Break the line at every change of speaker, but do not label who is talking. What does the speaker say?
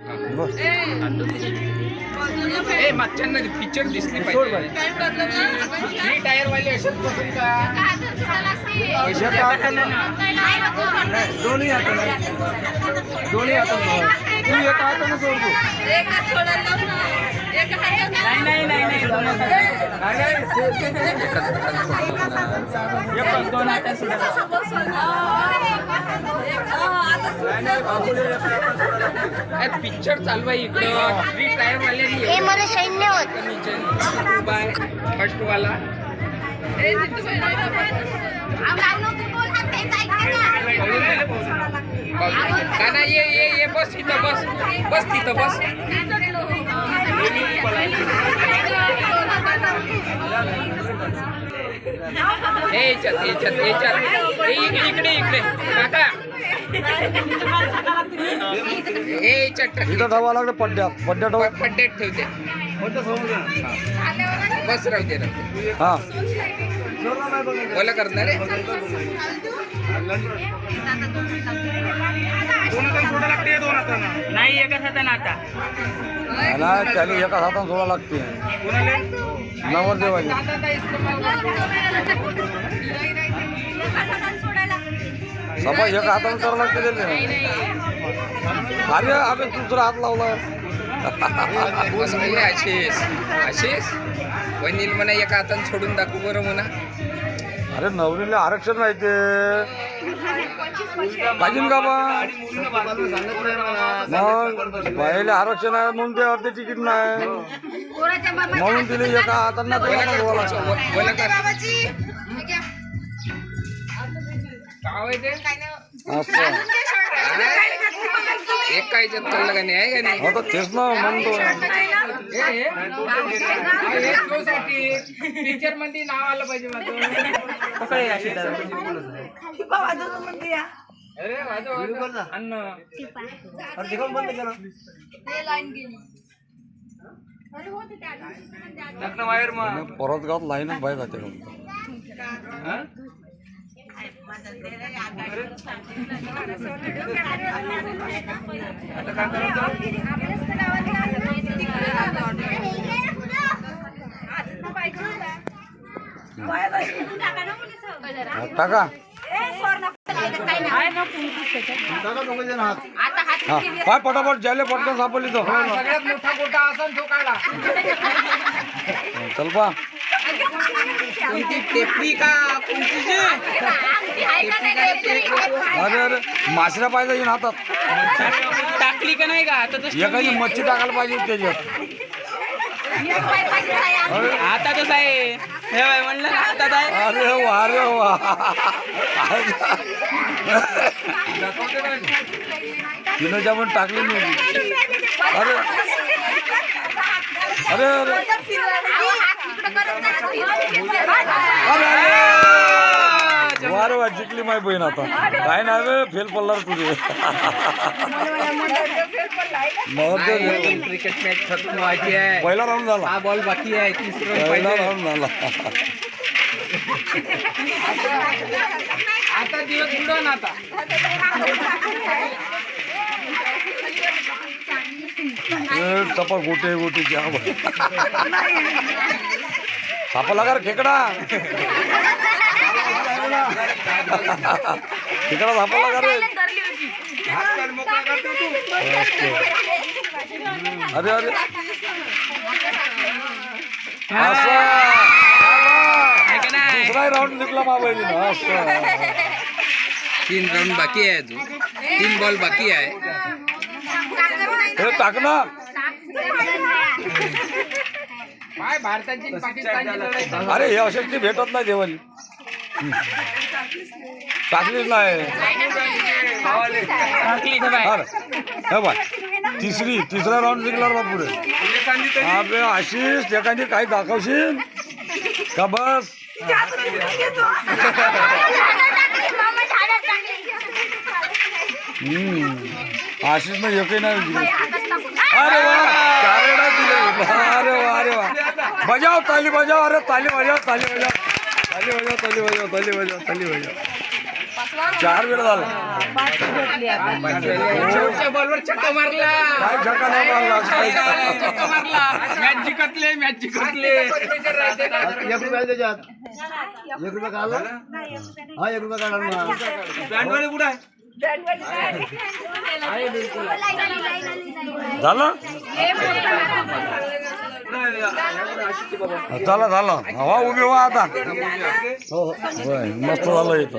बस
ए मागच्यांना picture दिसली पाहिजे. Three tier वाले बसून का?
दोन्ही हातानं दोन्ही हातानं तू एका हातानं सोड
नाही नाही नाही नाही दोन हातात. पिक्चर चालू आहे इकडं. थ्री टायर वाले
हे मला सैन्य होत.
फर्स्ट वाला का ना ये ये ये बस इथं बस. बस तिथं बस. हे याच्यात याच्यात याच्यात इकडे इकडे इकडे. काका. हे याच्यात टाक.
इथं ठेवा लागलं पड्ड्यात पड्ड्या ठेवा.
पड्ड्यात ठेवते. बस राहू दे राहू दे.
हा.
बोला करणार आहे? नाही एकच हातानं आता.
नाही त्याला एका हातानं सोडा लागते. नवरदेवाली. सफा एका हातानं करावं लागते त्याला अरे अबे दुसरा हात लावला.
आशिष. आशिष वनील म्हणा एका हातानं सोडून दाखवू बरं म्हणा.
अरे नवरीला आरक्षण नाही ते. पाहिजे का बा? मग बाईला आरक्षण आहे म्हणून ते अर्धे तिकीट नाही. म्हणून तिने एका हातांना
बोला एक काय याच्यात कळलं का नाही? आहे का नाही?
हो तेच ना म्हणतो.
पिक्चरमध्ये नाव आलं पाहिजे माझं. अरे वाजव, वाजव. अन्न
परत गावात लाईनच बाहेर जाते.
हा?
टाका पाय पटापट जायला पटकन सापडली तो.
सगळ्यात मोठा गोटा असन तो काढा.
चल पा.
कोणती टेपरी का कोणती जे?
अरे अरे मासऱ्या पाहिजे येईन हातात.
टाकली का नाही का? आता
एखादी मच्छी टाकायला पाहिजे त्याच्यात. अरे.
आता कसं आहे हे बाय म्हणलं ना आता आहे
अरे वा अरे वा. तिनं पण टाकली नाही अरे. अरे अरे अरे. अरे वा जिंकली माय बहीण आता. काय बे फेल पडला रे तुझे. मग
क्रिकेट मॅच खतम व्हायची आहे.
पहिला राऊंड झाला.
हा बॉल बाकी आहे तिसरं
पहिला. राऊंड झाला.
आता दिवस बुडव ना आता
टपा गोटे गोटे घ्या. सापला का रे खेकडा खेकडा सापला का रे अरे अरे? दुसरा राऊंड जिंकला असं.
तीन राऊंड बाकी आहे अजून. तीन बॉल बाकी आहे.
हे टाक ना.
काय भारताची
अरे हे अशक्ती भेटत नाही देवाली टाकलीच नाही.
बाय?
तिसरी तिसरा राऊंड जिंकला बा पुढे. आपले आशिष एखादी काही दाखवशील? का बस? आशिष ना एकही नाही अरे वा अरे वा अरे वा. बजाव ताली बजाव. अरे ताली बजाव ताली बजाव. ताली बजाव ताली बजाव ताली बजाव ताली बजाव चार वेळ झाला
शेवटच्या बॉलवर छक्का मारला
काय झटका नाही मारला
छक्का मारला मॅच जिंकतले मॅच जिंकतले
एक रुपया त्याच्यात एक रुपया काढला हा। एक रुपया काढला ना
बँडवाले कुठे आहे झालं चला झालं. हवा उभी व्हा आता.
हो, हो.
मस्त झालं इथं.